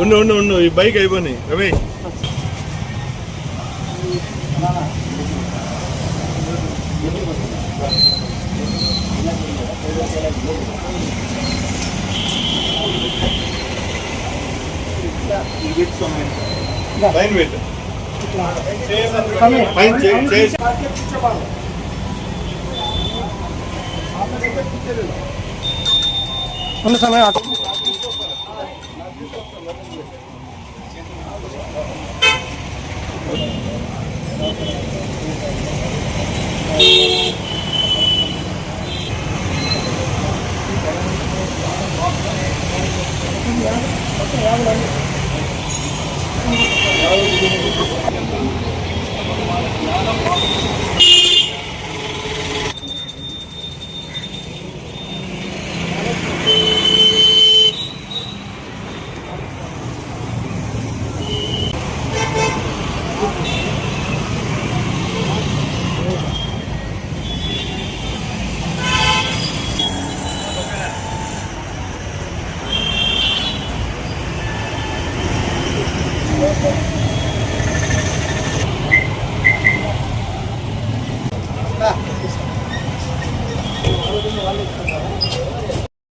ఉండు ఉండు ఉండు ఈ బైక్ అయిపోయినాయి రమేష్ పైన పెట్టు పైన చే- చేసి ఉన్న సమయం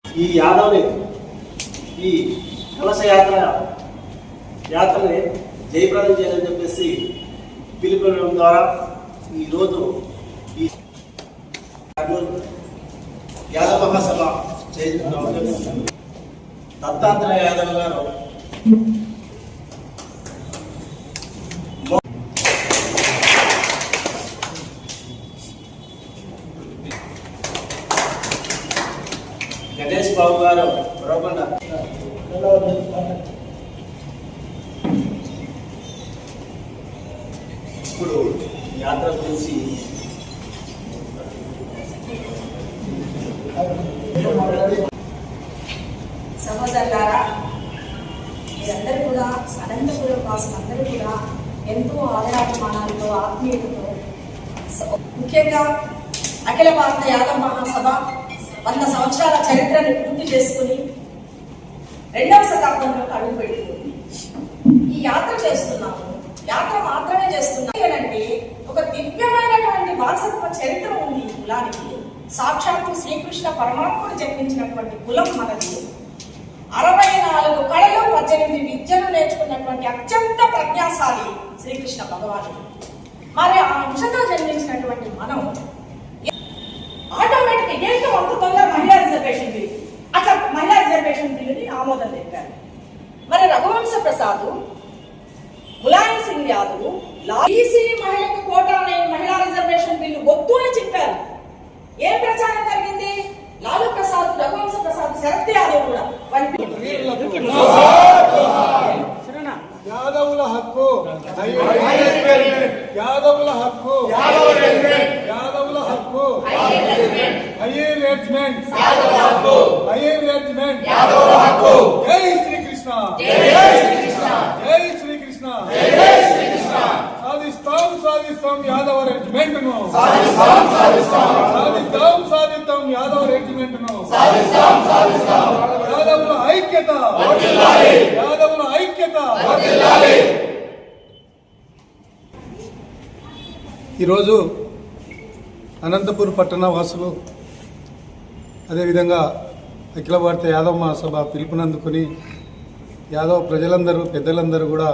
ఈ యాదవ్ని ఈ కలశ యాత్ర యాత్రని జయప్రదం చేయాలని చెప్పేసి పిలుపునడం ద్వారా ఈరోజు ఈ కర్నూలు యాదవ మహాసభ చేయించడం దత్తాత్రేయ యాదవ్ గారు. గణేష్ బాబు గారు రోగండ ఇప్పుడు యాత్ర గురించి సహోదరులారా మీరందరూ కూడా అనంతపురం వాసులు అందరూ కూడా ఎంతో ఆదరాభిమానాలతో ఆత్మీయతతో స- ముఖ్యంగా అఖిల భారత యాదవ మహాసభ వంద సంవత్సరాల చరిత్రను పూర్తి చేసుకుని రెండవ శతాబ్దంలో అడుగు పెడుతుంది ఈ యాత్ర చేస్తున్నాము. యాత్ర మాత్రమే చేస్తున్నాం ఏంటంటే ఒక దివ్యమైనటువంటి వారసత్వ చరిత్ర ఉంది ఈ కులానికి. సాక్షాత్తు శ్రీకృష్ణ పరమాత్ముడు జన్మించినటువంటి కులం మనది. అరవై నాలుగు కళలు పద్దెనిమిది విద్యలు నేర్చుకున్నటువంటి అత్యంత ప్రజ్ఞాశాలి శ్రీకృష్ణ భగవానుడు. మరి ఆ అంశతో జన్మించినటువంటి మనం ఆటోమేటిక్ ఏంటో అంత తొందర మహిళా రిజర్వేషన్ బిల్ అట్లా మహిళా రిజర్వేషన్ బిల్లుని ఆమోదం తెలిపారు మరి రఘువంశ ప్రసాద్ ములాయం సింగ్ యాదవ్ ఈసీ మహిళకు కోటా అనే మహిళా రిజర్వేషన్ బిల్లు వద్దు అని చెప్పారు. ఏం ప్రచారం జరిగింది? లాలూ ప్రసాద్ రఘువంశ ప్రసాద్ శరత్ యాదవ్ కూడా యాదవుల హక్కు. యాదవుల హక్కు. యాదవుల హక్కు. హయ్యర్ రెడ్జ్మెంట్ హయ్యర్ రెడ్జ్మెంట్ జై శ్రీకృష్ణ. జై శ్రీకృష్ణ. సాధిస్తాం సాధిస్తాం యాదవ రెడ్జిమెంట్ను సాధిస్తాం. సాధిస్తాం యాదవ రెడ్జిమెంట్ను యాదవుల ఐక్యత. యాదవుల ఐక్యత. ఈరోజు అనంతపూర్ పట్టణ వాసులు అదేవిధంగా అఖిల భారత యాదవ మహాసభ పిలుపునందుకుని యాదవ ప్రజలందరూ పెద్దలందరూ కూడా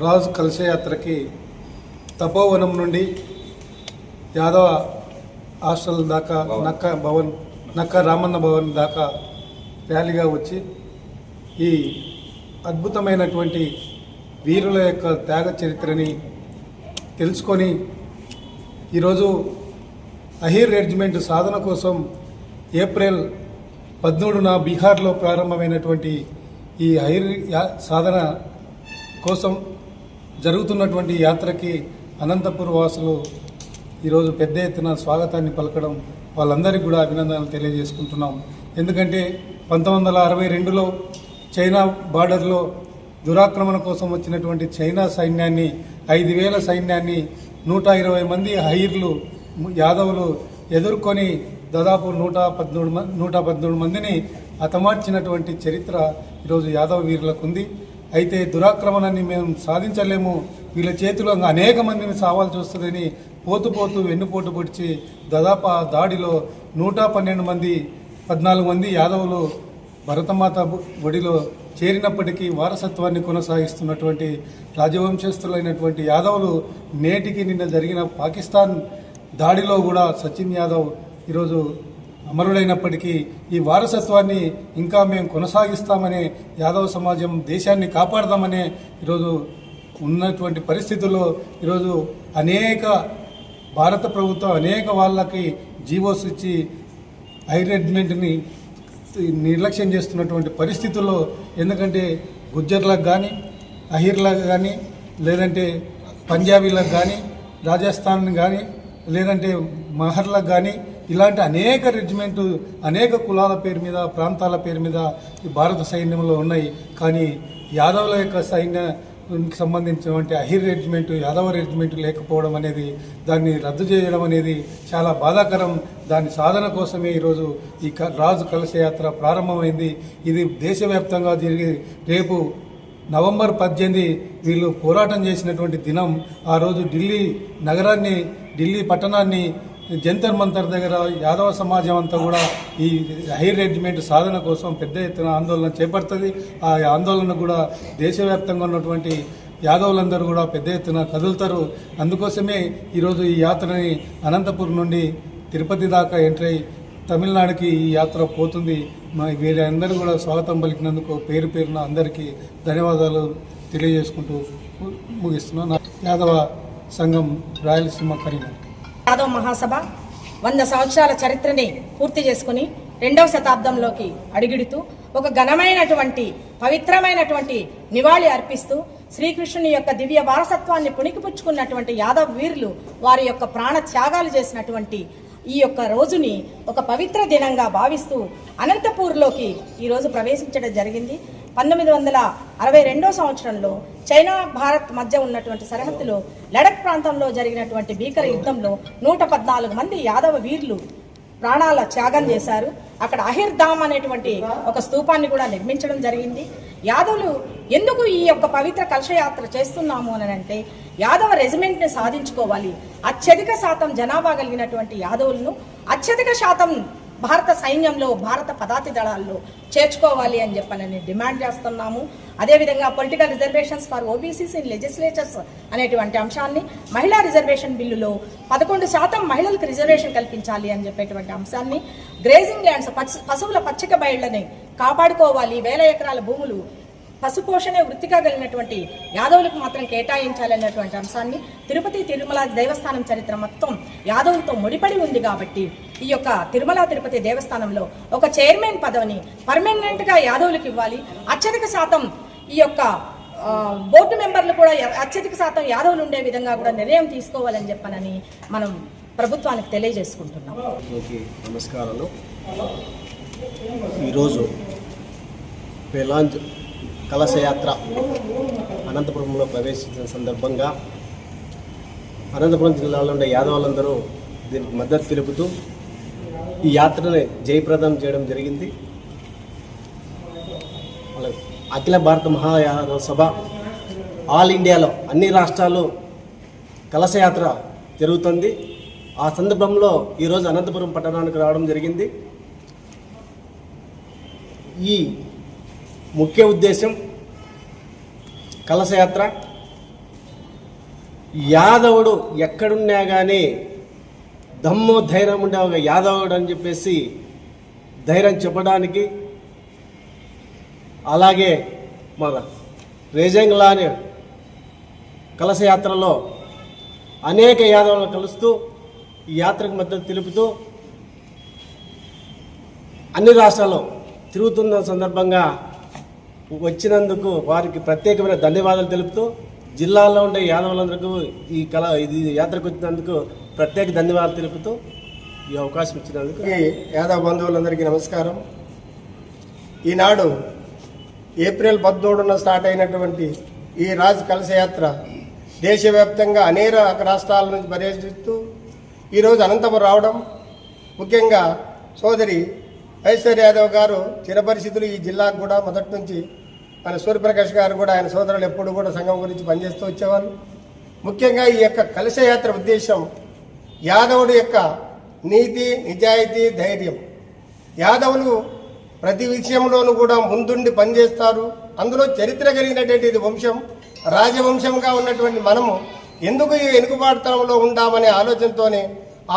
రాజు కలశయాత్రకి తపోవనం నుండి యాదవ హాస్టల్ దాకా నక్క భవన్ నక్క రామన్న భవన్ దాకా ర్యాలీగా వచ్చి ఈ అద్భుతమైనటువంటి వీరుల యొక్క త్యాగ చరిత్రని తెలుసుకొని ఈరోజు అహీర్ రెడ్జిమెంట్ సాధన కోసం ఏప్రిల్ పద్మూడున బీహార్లో ప్రారంభమైనటువంటి ఈ హైర్ సాధన కోసం జరుగుతున్నటువంటి యాత్రకి అనంతపుర వాసులు ఈరోజు పెద్ద ఎత్తున స్వాగతాన్ని పలకడం వాళ్ళందరికీ కూడా అభినందనలు తెలియజేసుకుంటున్నాం. ఎందుకంటే పంతొమ్మిది వందల అరవై రెండులో చైనా బార్డర్లో దురాక్రమణ కోసం వచ్చినటువంటి చైనా సైన్యాన్ని ఐదు వేల సైన్యాన్ని నూట ఇరవై మంది హైర్లు యాదవులు ఎదుర్కొని దాదాపు నూట పద్మూడు మంది నూట పద్మూడు మందిని హతమార్చినటువంటి చరిత్ర ఈరోజు యాదవ వీరులకు ఉంది. అయితే దురాక్రమణాన్ని మేము సాధించలేము. వీళ్ళ చేతిలో అనేక మందిని సావాల్సి వస్తుందని పోతు పోతూ వెన్నుపోటు పొడిచి దాదాపు ఆ దాడిలో నూట పన్నెండు మంది పద్నాలుగు మంది యాదవులు భరతమాత ఒడిలో చేరినప్పటికీ వారసత్వాన్ని కొనసాగిస్తున్నటువంటి రాజవంశస్థులైనటువంటి యాదవులు నేటికి నిన్న జరిగిన పాకిస్తాన్ దాడిలో కూడా సచిన్ యాదవ్ ఈరోజు అమరుడైనప్పటికీ ఈ వారసత్వాన్ని ఇంకా మేము కొనసాగిస్తామనే యాదవ సమాజం దేశాన్ని కాపాడదామనే ఈరోజు ఉన్నటువంటి పరిస్థితుల్లో ఈరోజు అనేక భారత ప్రభుత్వం అనేక వాళ్ళకి జీవోస్ ఇచ్చి ఐరెడ్మెంట్ని నిర్లక్ష్యం చేస్తున్నటువంటి పరిస్థితుల్లో ఎందుకంటే గుజ్జర్లకు కానీ అహిర్లకు కానీ లేదంటే పంజాబీలకు కానీ రాజస్థాన్ కానీ లేదంటే మహర్లకు కానీ ఇలాంటి అనేక రెజిమెంట్ అనేక కులాల పేరు మీద ప్రాంతాల పేరు మీద ఈ భారత సైన్యంలో ఉన్నాయి. కానీ యాదవుల యొక్క సైన్య సంబంధించినటువంటి అహిర్ రెజిమెంట్ యాదవ రెజిమెంట్ లేకపోవడం అనేది దాన్ని రద్దు చేయడం అనేది చాలా బాధాకరం. దాని సాధన కోసమే ఈరోజు ఈ రాజు కలశయాత్ర ప్రారంభమైంది. ఇది దేశవ్యాప్తంగా జరిగి రేపు నవంబర్ పద్దెనిమిది వీళ్ళు పోరాటం చేసినటువంటి దినం. ఆ రోజు ఢిల్లీ నగరాన్ని ఢిల్లీ పట్టణాన్ని జంతర్ మంతర్ దగ్గర యాదవ సమాజం అంతా కూడా ఈ హైర్ రెజిమెంట్ సాధన కోసం పెద్ద ఎత్తున ఆందోళన చేపడుతుంది. ఆ ఆందోళన కూడా దేశవ్యాప్తంగా ఉన్నటువంటి యాదవులందరూ కూడా పెద్ద ఎత్తున కదులుతారు. అందుకోసమే ఈరోజు ఈ యాత్రని అనంతపురం నుండి తిరుపతి దాకా ఎంటర్ అయి తమిళనాడుకి ఈ యాత్ర పోతుంది. మా వీరందరూ కూడా స్వాగతం పలికినందుకు పేరు పేరున అందరికీ ధన్యవాదాలు తెలియజేసుకుంటూ ముగిస్తున్నాను. యాదవ సంఘం రాయలసీమ కరీంనగర్. యాదవ్ మహాసభ వంద సంవత్సరాల చరిత్రని పూర్తి చేసుకుని రెండవ శతాబ్దంలోకి అడిగిడుతూ ఒక ఘనమైనటువంటి పవిత్రమైనటువంటి నివాళి అర్పిస్తూ శ్రీకృష్ణుని యొక్క దివ్య వారసత్వాన్ని పుణికిపుచ్చుకున్నటువంటి యాదవ్ వీరులు వారి యొక్క ప్రాణ త్యాగాలు చేసినటువంటి ఈ యొక్క రోజుని ఒక పవిత్ర దినంగా భావిస్తూ అనంతపూర్లోకి ఈరోజు ప్రవేశించడం జరిగింది. పంతొమ్మిది వందల అరవై రెండో సంవత్సరంలో చైనా భారత్ మధ్య ఉన్నటువంటి సరిహద్దులో లడక్ ప్రాంతంలో జరిగినటువంటి భీకర యుద్ధంలో నూట పద్నాలుగు మంది యాదవ వీరులు ప్రాణాల త్యాగం చేశారు. అక్కడ అహిర్ధామ్ అనేటువంటి ఒక స్తూపాన్ని కూడా నిర్మించడం జరిగింది. యాదవులు ఎందుకు ఈ యొక్క పవిత్ర కలశయాత్ర చేస్తున్నాము అని అంటే యాదవ రెజిమెంట్ని సాధించుకోవాలి. అత్యధిక శాతం జనాభా కలిగినటువంటి యాదవులను అత్యధిక శాతం భారత సైన్యంలో భారత పదాతి దళాల్లో చేర్చుకోవాలి అని చెప్పనని డిమాండ్ చేస్తున్నాము. అదేవిధంగా political reservations for OBCs in legislatures అనేటువంటి అంశాన్ని మహిళా రిజర్వేషన్ బిల్లులో పదకొండు శాతం మహిళలకు రిజర్వేషన్ కల్పించాలి అని చెప్పేటువంటి అంశాన్ని గ్రేజింగ్ ల్యాండ్స్ పశువుల పచ్చిక బయళ్ళని కాపాడుకోవాలి వేల ఎకరాల భూములు పశుపోషణే వృత్తిగా కలిగినటువంటి యాదవులకు మాత్రం కేటాయించాలనేటువంటి అంశాన్ని తిరుపతి తిరుమల దేవస్థానం చరిత్ర మొత్తం యాదవులతో ముడిపడి ఉంది కాబట్టి ఈ యొక్క తిరుమల తిరుపతి దేవస్థానంలో ఒక చైర్మన్ పదవిని పర్మనెంట్గా యాదవులకు ఇవ్వాలి. అత్యధిక శాతం ఈ యొక్క బోర్డు మెంబర్లు కూడా అత్యధిక శాతం యాదవులు ఉండే విధంగా కూడా నిర్ణయం తీసుకోవాలని చెప్పనని మనం ప్రభుత్వానికి తెలియజేసుకుంటున్నాం. నమస్కారాలు. ఈరోజు పెలాంజ్ కలశయాత్ర అనంతపురంలో ప్రవేశించిన సందర్భంగా అనంతపురం జిల్లాలో ఉండే యాదవులందరూ దీనికి మద్దతు తెలుపుతూ ఈ యాత్రని జయప్రదం చేయడం జరిగింది. అఖిల భారత మహాయాదవ సభ ఆల్ ఇండియాలో అన్ని రాష్ట్రాలు కలశయాత్ర జరుగుతుంది. ఆ సందర్భంలో ఈరోజు అనంతపురం పట్టణానికి రావడం జరిగింది. ఈ ముఖ్య ఉద్దేశం కలశయాత్ర. యాదవుడు ఎక్కడున్నా కానీ దమ్ము ధైర్యం ఉండే ఒక యాదవుడు అని చెప్పేసి ధైర్యం చెప్పడానికి. అలాగే మన రేజంగ్లాని కలశయాత్రలో అనేక యాదవులను కలుస్తూ ఈ యాత్రకు మద్దతు తెలుపుతూ అన్ని రాష్ట్రాల్లో తిరుగుతున్న సందర్భంగా వచ్చినందుకు వారికి ప్రత్యేకమైన ధన్యవాదాలు తెలుపుతూ జిల్లాలో ఉండే యాదవులందరికీ ఈ కళ ఇది యాత్రకు వచ్చినందుకు ప్రత్యేక ధన్యవాదాలు తెలుపుతూ ఈ అవకాశం ఇచ్చినందుకు యాదవ బంధువులందరికీ నమస్కారం. ఈనాడు ఏప్రిల్ పద్మూడున స్టార్ట్ అయినటువంటి ఈ రాజ్ కలశయాత్ర దేశవ్యాప్తంగా అనేక రాష్ట్రాల నుంచి పర్యటిస్తూ ఈరోజు అనంతపురం రావడం ముఖ్యంగా సోదరి ఐశ్వర్య యాదవ్ గారు చిరపరిస్థితులు ఈ జిల్లాకు కూడా మొదటి నుంచి మన సూర్యప్రకాష్ గారు కూడా ఆయన సోదరులు ఎప్పుడు కూడా సంఘం గురించి పనిచేస్తూ వచ్చేవారు ముఖ్యంగా ఈ యొక్క కలశయాత్ర ఉద్దేశం యాదవుడు యొక్క నీతి నిజాయితీ ధైర్యం. యాదవులు ప్రతి విషయంలోనూ కూడా ముందుండి పనిచేస్తారు. అందులో చరిత్ర కలిగినటువంటి ఇది వంశం రాజవంశంగా ఉన్నటువంటి మనము ఎందుకు ఈ వెనుకబాటుతనంలో ఉంటామనే ఆలోచనతోనే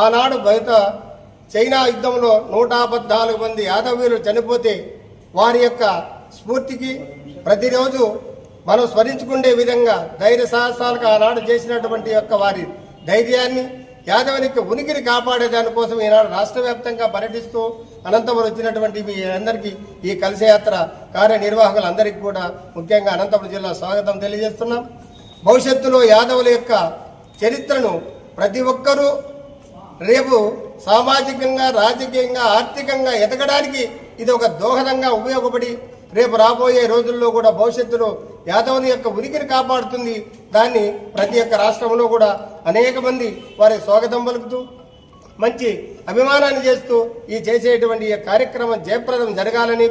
ఆనాడు బయట చైనా యుద్ధంలో నూట పద్నాలుగు మంది యాదవీయులు చనిపోతే వారి యొక్క స్ఫూర్తికి ప్రతిరోజు మనం స్మరించుకునే విధంగా ధైర్య సాహసాలకు ఆనాడు చేసినటువంటి యొక్క వారి ధైర్యాన్ని యాదవుని యొక్క ఉనికిని కాపాడే దానికోసం ఈనాడు రాష్ట్ర వ్యాప్తంగా పర్యటిస్తూ అనంతపురం వచ్చినటువంటి మీ అందరికీ ఈ కలశయాత్ర కార్యనిర్వాహకులందరికీ కూడా ముఖ్యంగా అనంతపురం జిల్లా స్వాగతం తెలియజేస్తున్నాం. భవిష్యత్తులో యాదవుల యొక్క చరిత్రను ప్రతి ఒక్కరూ రేపు సామాజికంగా రాజకీయంగా ఆర్థికంగా ఎదగడానికి ఇది ఒక దోహదంగా ఉపయోగపడి రేపు రాబోయే రోజుల్లో కూడా భవిష్యత్తులో యాదవుని యొక్క ఉనికిని కాపాడుతుంది. దాన్ని ప్రతి ఒక్క రాష్ట్రంలో కూడా అనేక మంది వారి స్వాగతం పలుకుతూ మంచి అభిమానాన్ని చేస్తూ ఈ చేసేటువంటి కార్యక్రమం జయప్రదం జరగాలని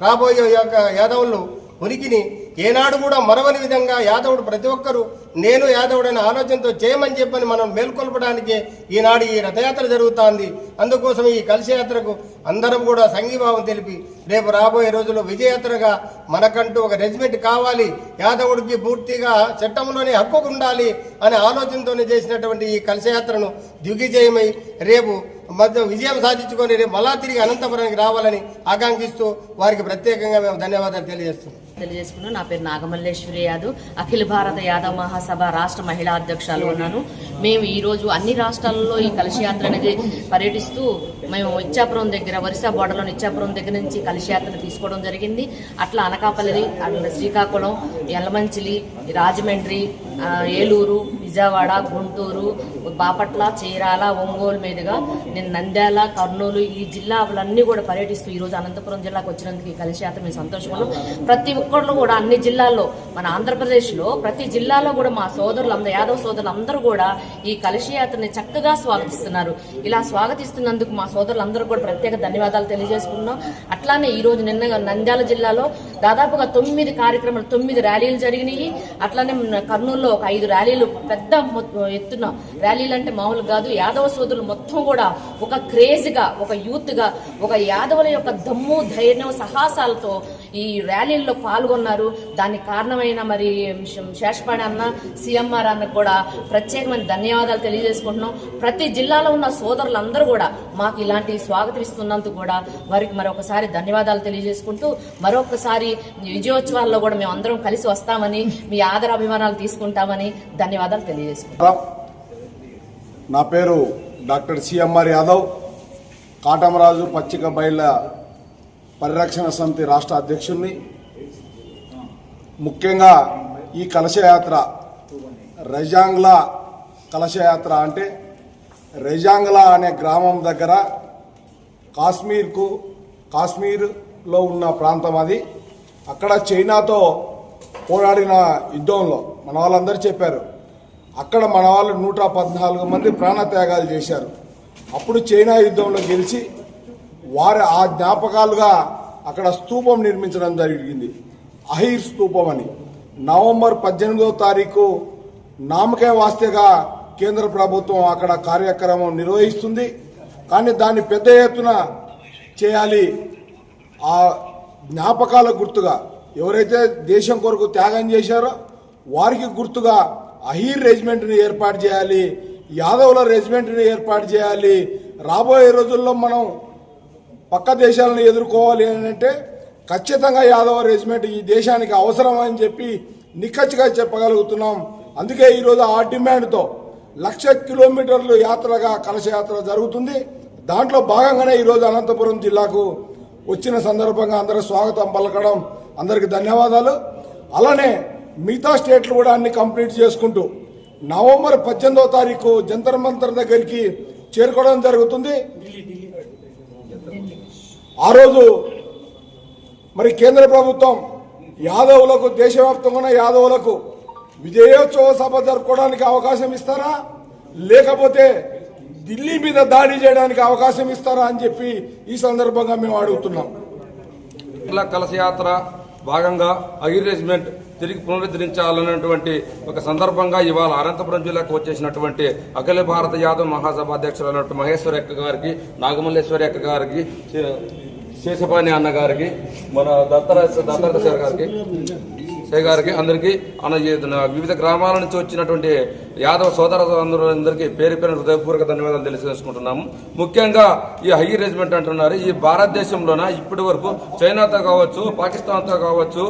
రాబోయే యొక్క యాదవులు ఉనికిని ఏనాడు కూడా మరవని విధంగా యాదవుడు ప్రతి ఒక్కరూ నేను యాదవుడైన ఆలోచనతో చేయమని చెప్పని మనం మేల్కొల్పడానికే ఈనాడు ఈ రథయాత్ర జరుగుతోంది. అందుకోసం ఈ కలశయాత్రకు అందరం కూడా సంఘీభావం తెలిపి రేపు రాబోయే రోజుల్లో విజయయాత్రగా మనకంటూ ఒక రెజిమెంట్ కావాలి. యాదవుడికి పూర్తిగా చట్టంలోనే హక్కు ఉండాలి అనే ఆలోచనతోనే చేసినటువంటి ఈ కలశయాత్రను దిగ్విజయమై రేపు మధ్య విజయం సాధించుకొని రేపు మళ్ళా తిరిగి అనంతపురానికి రావాలని ఆకాంక్షిస్తూ వారికి ప్రత్యేకంగా మేము ధన్యవాదాలు తెలియజేస్తున్నాం. తెలియజేసుకున్నాను. నా పేరు నాగమల్లేశ్వరి యాదవ్. అఖిల భారత యాదవ్ మహాసభ రాష్ట్ర మహిళా అధ్యక్షులు ఉన్నాను. మేము ఈరోజు అన్ని రాష్ట్రాలలో ఈ కలశయాత్ర అనేది పర్యటిస్తూ మేము ఇచ్చాపురం దగ్గర వరిసా బోర్డర్లోని ఇచ్చాపురం దగ్గర నుంచి కలశయాత్ర తీసుకోవడం జరిగింది. అట్లా అనకాపల్లి శ్రీకాకుళం యలమంచిలి రాజమండ్రి ఏలూరు విజయవాడ గుంటూరు బాపట్ల చీరాల ఒంగోలు మీదుగా నేను నంద్యాల కర్నూలు ఈ జిల్లాలన్నీ కూడా పర్యటిస్తూ ఈ రోజు అనంతపురం జిల్లాకు వచ్చినందుకు ఈ కలశయాత్ర మేము సంతోషంలో ప్రతి ఒక్కళ్ళు కూడా అన్ని జిల్లాల్లో మన ఆంధ్రప్రదేశ్లో ప్రతి జిల్లాలో కూడా మా సోదరులు అందరూ యాదవ్ సోదరులు అందరూ కూడా ఈ కలశయాత్రని చక్కగా స్వాగతిస్తున్నారు. ఇలా స్వాగతిస్తున్నందుకు మా సోదరులందరూ కూడా ప్రత్యేక ధన్యవాదాలు తెలియజేసుకున్నాం అట్లానే ఈ రోజు నిన్న నంద్యాల జిల్లాలో దాదాపుగా తొమ్మిది కార్యక్రమాలు తొమ్మిది ర్యాలీలు జరిగినాయి. అట్లానే కర్నూలులో ఒక ఐదు ర్యాలీలు పెద్ద పెద్ద ఎత్తున ర్యాలీలు అంటే మామూలు కాదు. యాదవ సోదరులు మొత్తం కూడా ఒక క్రేజ్గా ఒక యూత్గా ఒక యాదవుల యొక్క దమ్ము ధైర్యం సాహసాలతో ఈ ర్యాలీల్లో పాల్గొన్నారు. దానికి కారణమైన మరి శేషపాడి అన్న సీఎంఆర్ అన్న కూడా ప్రత్యేకమైన ధన్యవాదాలు తెలియజేసుకుంటున్నాం. ప్రతి జిల్లాలో ఉన్న సోదరులందరూ కూడా మాకు ఇలాంటి స్వాగతమిస్తున్నందుకు కూడా వారికి మరొకసారి ధన్యవాదాలు తెలియజేసుకుంటూ మరొకసారి విజయోత్సవాల్లో కూడా మేము అందరం కలిసి వస్తామని మీ ఆదరాభిమానాలు తీసుకుంటామని ధన్యవాదాలు తెలియజేసుకుంటాం నా పేరు డాక్టర్ సిఎంఆర్ యాదవ్. కాటమరాజు పచ్చిక బయళ్ళ పరిరక్షణ సమితి రాష్ట్ర అధ్యక్షుడిని ముఖ్యంగా ఈ కలశయాత్ర రెజాంగ్లా కలశయాత్ర అంటే రెజాంగ్లా అనే గ్రామం దగ్గర కాశ్మీర్కు కాశ్మీర్లో ఉన్న ప్రాంతం అది. అక్కడ చైనాతో పోరాడిన యుద్ధంలో మన వాళ్ళందరూ చెప్పారు అక్కడ మన వాళ్ళు నూట పద్నాలుగు మంది ప్రాణత్యాగాలు చేశారు. అప్పుడు చైనా యుద్ధంలో గెలిచి వారి ఆ జ్ఞాపకాలుగా అక్కడ స్తూపం నిర్మించడం జరిగింది. అహీర్ స్తూపం అని. నవంబర్ పద్దెనిమిదవ తారీఖు నామకే వాస్తేగా కేంద్ర ప్రభుత్వం అక్కడ కార్యక్రమం నిర్వహిస్తుంది. కానీ దాన్ని పెద్ద ఎత్తున చేయాలి. ఆ జ్ఞాపకాల గుర్తుగా ఎవరైతే దేశం కొరకు త్యాగం చేశారో వారికి గుర్తుగా అహీర్ రెజిమెంట్ని ఏర్పాటు చేయాలి యాదవుల రెజిమెంట్ని ఏర్పాటు చేయాలి. రాబోయే రోజుల్లో మనం పక్క దేశాలను ఎదుర్కోవాలి అని అంటే ఖచ్చితంగా యాదవ రెజిమెంట్ ఈ దేశానికి అవసరం అని చెప్పి నిక్కచ్చిగా చెప్పగలుగుతున్నాం. అందుకే ఈరోజు ఆ డిమాండ్తో లక్ష కిలోమీటర్లు యాత్రగా కలశయాత్ర జరుగుతుంది. దాంట్లో భాగంగానే ఈరోజు అనంతపురం జిల్లాకు వచ్చిన సందర్భంగా అందరూ స్వాగతం పలకడం. అందరికి ధన్యవాదాలు. అలానే మిగతా స్టేట్లు కూడా అన్ని కంప్లీట్ చేసుకుంటూ నవంబర్ పద్దెనిమిదో తారీఖు జంతర్ మంతర్ దగ్గరికి చేరుకోవడం జరుగుతుంది. ఆ రోజు మరి కేంద్ర ప్రభుత్వం యాదవులకు దేశవ్యాప్తంగా ఉన్న యాదవులకు విజయోత్సవ సభ జరుపుకోవడానికి అవకాశం ఇస్తారా? లేకపోతే ఢిల్లీ మీద దాడి చేయడానికి అవకాశం ఇస్తారా అని చెప్పి ఈ సందర్భంగా మేము అడుగుతున్నాం. ఇలా కలశయాత్ర భాగంగా అగిర్ తిరిగి పునరుద్ధరించాలన్నటువంటి ఒక సందర్భంగా ఇవాళ అనంతపురం జిల్లాకు వచ్చేసినటువంటి అఖిల భారత యాదవ్ మహాసభ అధ్యక్షులు అన్నట్టు మహేశ్వరి అక్క గారికి నాగమల్లేశ్వరి అక్క గారికి శేషపాణి అన్న గారికి మన దత్తరాజ దత్తరాజ సార్ గారికి గారికి అందరికీ అన్న వివిధ గ్రామాల నుంచి వచ్చినటువంటి యాదవ సోదర అందరికీ పేరు పేరు హృదయపూర్వక ధన్యవాదాలు తెలియజేసుకుంటున్నాము. ముఖ్యంగా ఈ హై రెజిమెంట్ అంటున్నారు. ఈ భారతదేశంలోన ఇప్పటి వరకు చైనాతో కావచ్చు పాకిస్తాన్తో కావచ్చు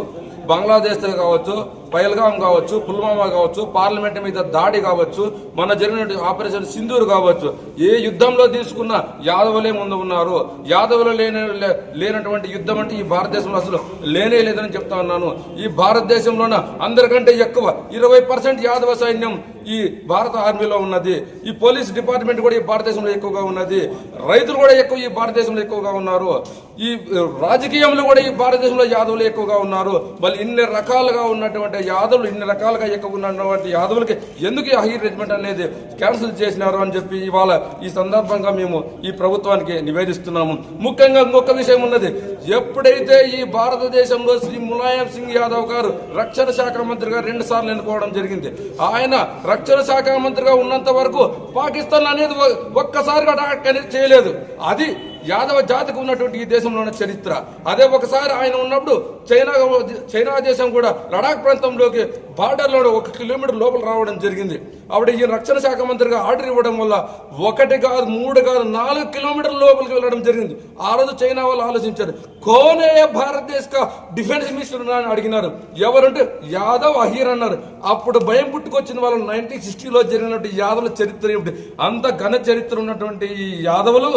బంగ్లాదేశ్తో కావచ్చు పైల్గాం కావచ్చు పుల్వామా కావచ్చు పార్లమెంట్ మీద దాడి కావచ్చు మన జరిగిన ఆపరేషన్ సింధూర్ కావచ్చు. ఏ యుద్ధంలో తీసుకున్న యాదవులే ముందు ఉన్నారు. యాదవులు లేని లేనటువంటి యుద్ధం అంటే ఈ భారతదేశంలో అసలు లేనే లేదని చెప్తా ఉన్నాను. ఈ భారతదేశంలోన అందరికంటే ఎక్కువ ఇరవై పర్సెంట్ యాదవ సైన్యం ఈ భారత ఆర్మీలో ఉన్నది. ఈ పోలీస్ డిపార్ట్మెంట్ కూడా ఈ భారతదేశంలో ఎక్కువగా ఉన్నది. రైతులు కూడా ఎక్కువ ఈ భారతదేశంలో ఎక్కువగా ఉన్నారు. ఈ రాజకీయంలో కూడా ఈ భారతదేశంలో యాదవులు ఎక్కువగా ఉన్నారు. మళ్ళీ ఇన్ని రకాలుగా ఉన్నటువంటి యాదవులు ఇన్ని రకాలుగా ఎక్కువ ఉన్నటువంటి యాదవులకి ఎందుకు ఈ హై రెజిమెంట్ అనేది క్యాన్సిల్ చేసినారు అని చెప్పి ఇవాళ ఈ సందర్భంగా మేము ఈ ప్రభుత్వానికి నివేదిస్తున్నాము. ముఖ్యంగా ఇంకొక విషయం ఉన్నది. ఎప్పుడైతే ఈ భారతదేశంలో శ్రీ ములాయం సింగ్ యాదవ్ గారు రక్షణ శాఖ మంత్రిగా రెండు సార్లు ఎన్నుకోవడం జరిగింది ఆయన రక్షణ శాఖ మంత్రిగా ఉన్నంత వరకు పాకిస్తాన్ అనేది ఒక్కసారిగా అటాక్ అనేది చేయలేదు. అది యాదవ జాతికి ఉన్నటువంటి ఈ దేశంలో ఉన్న చరిత్ర. అదే ఒకసారి ఆయన ఉన్నప్పుడు చైనా చైనా దేశం కూడా లడాక్ ప్రాంతంలోకి బార్డర్లో ఒక కిలోమీటర్ లోపల రావడం జరిగింది. అప్పుడు ఈ రక్షణ శాఖ మంత్రిగా ఆర్డర్ ఇవ్వడం వల్ల ఒకటి కాదు మూడు కాదు నాలుగు కిలోమీటర్ లోపలికి వెళ్ళడం జరిగింది. ఆ రోజు చైనా వాళ్ళు ఆలోచించారు కోనే భారతదేశ డిఫెన్స్ మినిస్టర్ అని అడిగినారు. ఎవరంటే యాదవ్ అహీర్ అన్నారు. అప్పుడు భయం పుట్టుకొచ్చిన వాళ్ళు నైన్టీన్ సిక్స్టీలో జరిగినటువంటి యాదవుల చరిత్ర ఏమిటి? అంత ఘన చరిత్ర ఉన్నటువంటి ఈ యాదవులు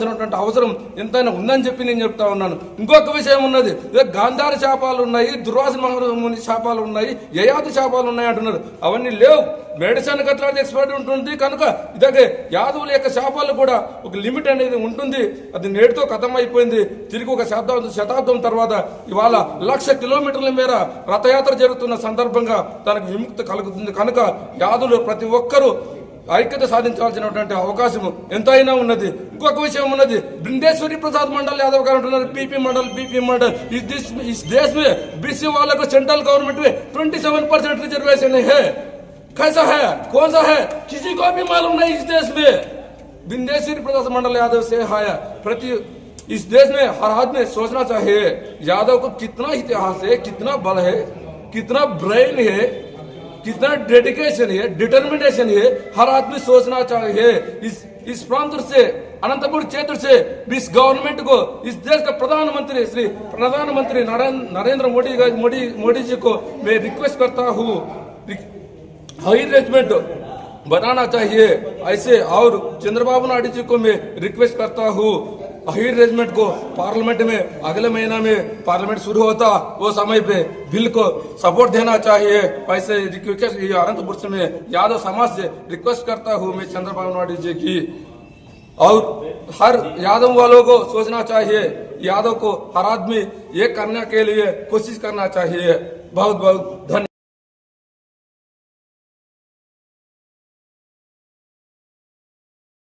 పునరుద్ధరించాల్సినటువంటి అవసరం ఎంతైనా ఉందని చెప్పి నేను చెప్తా ఉన్నాను. ఇంకొక విషయం ఉన్నది. ఇదే గాంధారి శాపాలు ఉన్నాయి దుర్వాస మహాముని శాపాలు ఉన్నాయి యయాతి శాపాలు ఉన్నాయి అంటున్నారు. అవన్నీ లేవు. మెడిసిన్ అట్లాంటి ఎక్స్పర్ట్ ఉంటుంది. కనుక ఇదే యాదవుల యొక్క శాపాలు కూడా ఒక లిమిట్ అనేది ఉంటుంది. అది నేటితో కథం అయిపోయింది తిరిగి ఒక శతాబ్దం శతాబ్దం తర్వాత ఇవాళ లక్ష కిలోమీటర్ల మేర రథయాత్ర జరుగుతున్న సందర్భంగా తనకు విముక్తి కలుగుతుంది. కనుక యాదులు ప్రతి ఒక్కరూ ఐక్యత సాధించాల్సినటువంటి అవకాశం ఎంతైనా ఉన్నది ఇంకొక విషయం ఉన్నది బృందేశ్వరి ప్రసాద్ మండల్ యాదవ్ గారు అంటున్నారు పీపీ మండల్ పీపీ మండల్ इस देश में इस देश में बीसी वाले को सेंट्रल गवर्नमेंट में ट्वेंटी सेवन परसेंट रिजर्वेशन है कैसा है कौन सा है किसी को भी मालूम नहीं इस देश में बिंदेश्वरी प्रसाद मंडल यादव से है प्रति इस देश में हर आदमी सोचना चाहिए यादव को कितना इतिहास है कितना बल है कितना ब्रेन है कितना डेडिकेशन है डिटर्मिनेशन है हर आदमी सोचना चाहिए इस इस प्रांत से अनंतपुर क्षेत्र से इस गवर्नमेंट को इस देश का प्रधानमंत्री श्री प्रधानमंत्री नरेंद्र नरेंद्र मोदी का- मोदी मोदी जी को मैं रिक्वेस्ट करता हूँ हाई रेजिमेंट बनाना चाहिए ऐसे और चंद्रबाबू नायडू जी को मैं रिक्वेस्ट करता हूँ हाई रेजिमेंट को पार्लियामेंट में, अगले महीना में पार्लियामेंट शुरू होता, वो समय पे बिल को सपोर्ट देना चाहिए। रिक्वेस्ट अनंतपुर से मैं यादव समाज से रिक्वेस्ट करता हूँ मैं चंद्रबाबू नायडू जी की। और हर यादव वालों को सोचना चाहिए, यादव को हर आदमी ये करने के लिए कोशिश करना चाहिए। बहुत बहुत धन्यवाद।